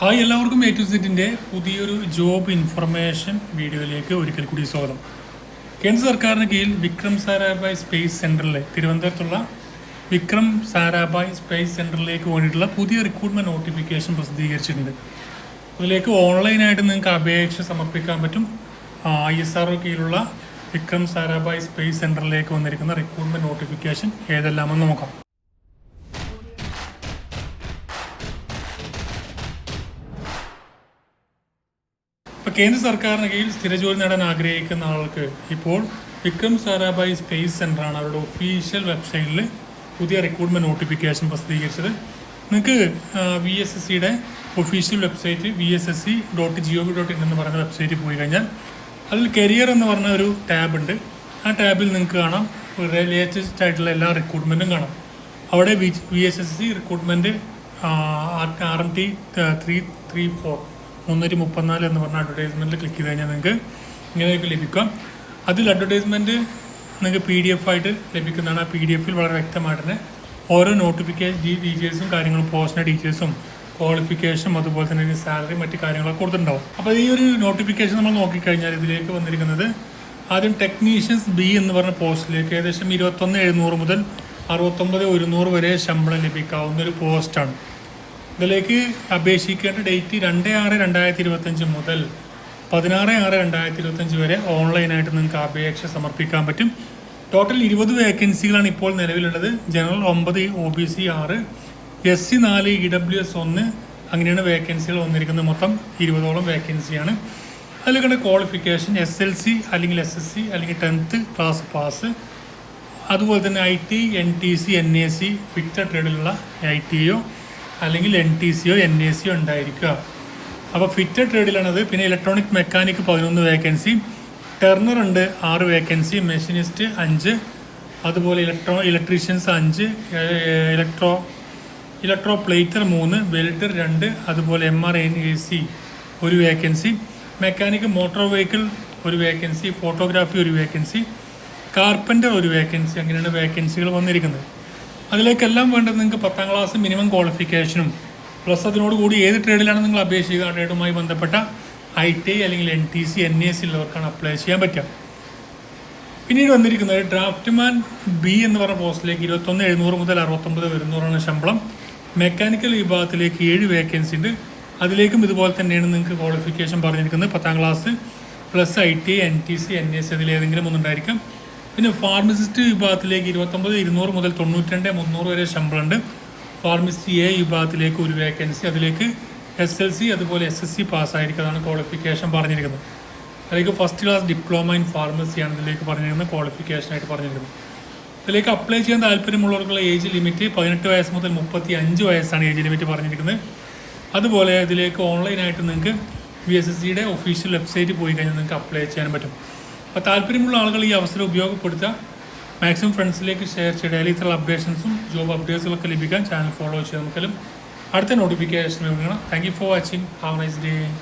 Hi എല്ലാവർക്കും A to സെറ്റിന്റെ പുതിയൊരു ജോബ് ഇൻഫർമേഷൻ വീഡിയോയിലേക്ക് ഒരിക്കൽ കൂടി സ്വാഗതം. കേന്ദ്ര സർക്കാരിന് കീഴിൽ വിക്രം സാരാഭായ് സ്പേസ് സെന്ററിലെ തിരുവനന്തപുരത്തുള്ള വിക്രം സാരാഭായ് സ്പേസ് സെന്ററിലേക്ക് വേണ്ടിയിട്ടുള്ള പുതിയ റിക്രൂട്ട്മെന്റ് നോട്ടിഫിക്കേഷൻ പ്രസിദ്ധീകരിച്ചിട്ടുണ്ട്. അതിലേക്ക് ഓൺലൈനായിട്ട് നിങ്ങൾക്ക് അപേക്ഷ സമർപ്പിക്കാൻ പറ്റും. ഐ എസ് ആർ കീഴിലുള്ള വിക്രം സാരാഭായ് സ്പേസ് സെന്ററിലേക്ക് വന്നിരിക്കുന്ന റിക്രൂട്ട്മെന്റ് നോട്ടിഫിക്കേഷൻ ഏതെല്ലാമെന്ന് നോക്കാം. ഇപ്പോൾ കേന്ദ്ര സർക്കാരിന് കീഴിൽ സ്ഥിരജോലി നേടാൻ ആഗ്രഹിക്കുന്ന ആൾക്ക് ഇപ്പോൾ വിക്രം സാരാഭായ് സ്പേസ് സെന്ററാണ് അവരുടെ ഒഫീഷ്യൽ വെബ്സൈറ്റിൽ പുതിയ റിക്രൂട്ട്മെന്റ് നോട്ടിഫിക്കേഷൻ പ്രസിദ്ധീകരിച്ചത്. നിങ്ങൾക്ക് വി എസ് എസ് സിയുടെ official website V S S C dot G O V dot in എന്ന് പറയുന്ന വെബ്സൈറ്റിൽ പോയി കഴിഞ്ഞാൽ അതിൽ കരിയർ എന്ന് പറഞ്ഞ ഒരു ടാബ് ഉണ്ട്. ആ ടാബിൽ നിങ്ങൾക്ക് കാണാം. ലേറ്റസ്റ്റ് ആയിട്ടുള്ള എല്ലാ റിക്രൂട്ട്മെന്റും കാണാം. അവിടെ V V S S C recruitment R M T three three four മുന്നൂറ്റി മുപ്പത്തിനാല് എന്ന് പറഞ്ഞ അഡ്വർടൈസ്മെന്റിൽ ക്ലിക്ക് ചെയ്ത് കഴിഞ്ഞാൽ നിങ്ങൾക്ക് ഇങ്ങനെയൊക്കെ ലഭിക്കാം. അതിൽ അഡ്വർടൈസ്മെന്റ് നിങ്ങൾക്ക് പി ഡി എഫ് ആയിട്ട് ലഭിക്കുന്നതാണ്. ആ പി ഡി എഫിൽ വളരെ വ്യക്തമായിട്ട് തന്നെ ഓരോ നോട്ടിഫിക്കേഷൻ ഡീറ്റെയിൽസും കാര്യങ്ങളും പോസ്റ്റിന്റെ ഡീറ്റെയിൽസും ക്വാളിഫിക്കേഷനും അതുപോലെ തന്നെ സാലറി മറ്റ് കാര്യങ്ങളൊക്കെ കൊടുത്തിട്ടുണ്ടാവും. അപ്പോൾ ഈ ഒരു നോട്ടിഫിക്കേഷൻ നമ്മൾ നോക്കിക്കഴിഞ്ഞാൽ ഇതിലേക്ക് വന്നിരിക്കുന്നത് ആദ്യം ടെക്നീഷ്യൻസ് ബി എന്ന് പറഞ്ഞ പോസ്റ്റിലേക്ക് ഏകദേശം ഇരുപത്തൊന്ന് എഴുന്നൂറ് മുതൽ അറുപത്തൊമ്പത് ഒരുന്നൂറ് വരെ ശമ്പളം ലഭിക്കാവുന്ന ഒരു പോസ്റ്റാണ് ഇതിലേക്ക് അപേക്ഷിക്കേണ്ട ഡേറ്റ് രണ്ട് ആറ് രണ്ടായിരത്തി ഇരുപത്തഞ്ച് മുതൽ പതിനാറ് ആറ് രണ്ടായിരത്തി ഇരുപത്തഞ്ച് വരെ ഓൺലൈനായിട്ട് നിങ്ങൾക്ക് അപേക്ഷ സമർപ്പിക്കാൻ പറ്റും. ടോട്ടൽ ഇരുപത് വേക്കൻസികളാണ് ഇപ്പോൾ നിലവിലുള്ളത്. ജനറൽ ഒമ്പത് ഒ ബി സി ആറ് എസ് സി നാല് ഇ ഡബ്ല്യു എസ് ഒന്ന് അങ്ങനെയാണ് വേക്കൻസികൾ വന്നിരിക്കുന്നത്. മൊത്തം ഇരുപതോളം വേക്കൻസിയാണ് അതിൽ കണ്ട ക്വാളിഫിക്കേഷൻ എസ് എൽ സി അല്ലെങ്കിൽ എസ് എസ് സി അല്ലെങ്കിൽ ടെൻത്ത് ക്ലാസ് പാസ് അതുപോലെ തന്നെ I T N T C N A C fixed ട്രേഡിലുള്ള I ടിയോ അല്ലെങ്കിൽ എൻ ടി സിയോ എൻ എ സിയോ ഉണ്ടായിരിക്കുക. അപ്പോൾ ഫിറ്റഡ് ട്രേഡിലാണത് പിന്നെ ഇലക്ട്രോണിക് മെക്കാനിക് പതിനൊന്ന് വേക്കൻസി ടെർണർ ഉണ്ട് ആറ് വേക്കൻസി മെഷീനിസ്റ്റ് അഞ്ച് അതുപോലെ ഇലക്ട്രോ ഇലക്ട്രീഷ്യൻസ് അഞ്ച് ഇലക്ട്രോ ഇലക്ട്രോ പ്ലേറ്റർ മൂന്ന് വെൽഡർ രണ്ട് അതുപോലെ M R N A C ഒരു വേക്കൻസി മെക്കാനിക് മോട്ടോർ വെഹിക്കിൾ ഒരു വേക്കൻസി ഫോട്ടോഗ്രാഫി ഒരു വേക്കൻസി കാർപ്പന്റർ ഒരു വേക്കൻസി അങ്ങനെയാണ് വേക്കൻസികൾ വന്നിരിക്കുന്നത്. അതിലേക്കെല്ലാം വേണ്ടത് നിങ്ങൾക്ക് പത്താം ക്ലാസ് മിനിമം ക്വാളിഫിക്കേഷനും പ്ലസ് അതിനോട് കൂടി ഏത് ട്രേഡിലാണ് നിങ്ങൾ അപേക്ഷിക്കുക ട്രേഡുമായി ബന്ധപ്പെട്ട ഐ ടി അല്ലെങ്കിൽ N T C N A C ഉള്ളവർക്കാണ് apply ചെയ്യാൻ പറ്റുക. പിന്നീട് വന്നിരിക്കുന്നത് ഡ്രാഫ്റ്റ്മാൻ ബി എന്ന് പറഞ്ഞ പോസ്റ്റിലേക്ക് ഇരുപത്തൊന്ന് എഴുന്നൂറ് മുതൽ അറുപത്തൊമ്പത് ഒരുന്നൂറാണ് ശമ്പളം. മെക്കാനിക്കൽ വിഭാഗത്തിലേക്ക് ഏഴ് വേക്കൻസി ഉണ്ട്. അതിലേക്കും ഇതുപോലെ തന്നെയാണ് നിങ്ങൾക്ക് ക്വാളിഫിക്കേഷൻ പറഞ്ഞിരിക്കുന്നത്. പത്താം class plus I T N T C N S അതിലേതെങ്കിലും ഒന്നുണ്ടായിരിക്കും പിന്നെ ഫാർമസിസ്റ്റ് വിഭാഗത്തിലേക്ക് ഇരുപത്തൊമ്പത് ഇരുന്നൂറ് മുതൽ തൊണ്ണൂറ്റിരണ്ട് മുന്നൂറ് വരെ ശമ്പളമുണ്ട്. ഫാർമസി എ വിഭാഗത്തിലേക്ക് ഒരു വേക്കൻസി അതിലേക്ക് എസ് എൽ സി അതുപോലെ എസ് എസ് സി പാസ്സായിരിക്കുന്നതാണ് ക്വാളിഫിക്കേഷൻ പറഞ്ഞിരിക്കുന്നത്. അതിലേക്ക് ഫസ്റ്റ് ക്ലാസ് ഡിപ്ലോമ ഇൻ ഫാർമസിയാണ് ഇതിലേക്ക് പറഞ്ഞിരിക്കുന്നത് ക്വാളിഫിക്കേഷനായിട്ട് പറഞ്ഞിരിക്കുന്നത്. അതിലേക്ക് അപ്ലൈ ചെയ്യാൻ താല്പര്യമുള്ളവർക്കുള്ള ഏജ് ലിമിറ്റ് പതിനെട്ട് വയസ്സ് മുതൽ മുപ്പത്തി അഞ്ച് വയസ്സാണ് ഏജ് ലിമിറ്റ് പറഞ്ഞിരിക്കുന്നത്. അതുപോലെ ഇതിലേക്ക് ഓൺലൈനായിട്ട് നിങ്ങൾക്ക് വി എസ് എസ് സിയുടെ ഒഫീഷ്യൽ വെബ്സൈറ്റ് പോയി കഴിഞ്ഞാൽ നിങ്ങൾക്ക് അപ്ലൈ ചെയ്യാൻ പറ്റും. അപ്പോൾ താല്പര്യമുള്ള ആളുകൾ ഈ അവസരം ഉപയോഗപ്പെടുത്തുക. മാക്സിമം ഫ്രണ്ട്സിലേക്ക് ഷെയർ ചെയ്യുക. ഡെയിലി ഇത്ര അപ്ഡേഷൻസും ജോബ് അപ്ഡേറ്റ്സുകളൊക്കെ ലഭിക്കാൻ ചാനൽ ഫോളോ ചെയ്യാൻ നമുക്കെല്ലാം. അടുത്ത നോട്ടിഫിക്കേഷൻ വേണം thank you for watching have nice day